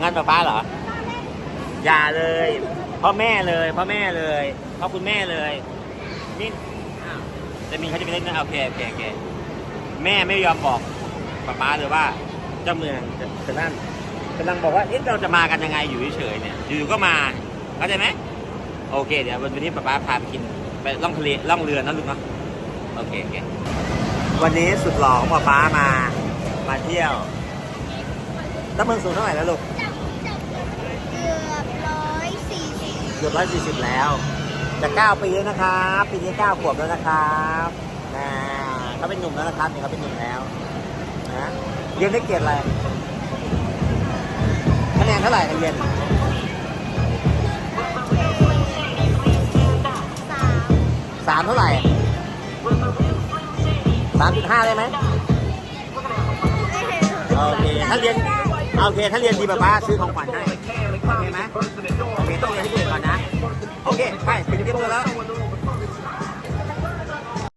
งานป้าป้าเหรอ อย่าเลยพ่อแม่เลยพ่อแม่เลยพ่อคุณแม่เลยมินจะมีเขาจะไปเล่นนะโอเคโอเคโอเคแม่ไม่ยอมบอกป้าป้าเลยว่า เจ้าเมืองจะนั่นกำลังบอกว่าเอ๊ะเราจะมากันยังไงอยู่เฉยๆเนี่ยอยู่ก็มาเข้าใจไหมโอเค เดี๋ยววันนี้ป้าป้าพาไปกินไปล่องทะเลล่องเรือนะลูกเนาะโอเคโอเควันนี้สุดหล่อของป้าป้ามา มาเที่ยวเจ้าเมืองสูงเท่าไหร่แล้วลูก เกือบร้อยสี่สิบ เกือบร้อยสี่สิบแล้ว จะเก้าปีแล้วนะครับปีนี้เก้าขวบแล้วนะครับนะเขาเป็นหนุ่มแล้วนะครับเนี่ยเขาเป็นหนุ่มแล้วนะเรียนได้เกียรดอะไรคะแนนเท่าไหร่กันเรียนสามเท่าไหร่สามจุดห้าได้ไหมโอเค ถ้าเรียน โอเค ถ้าเรียนดีป้าป้าซื้อของขวัญให้ โอเคไหม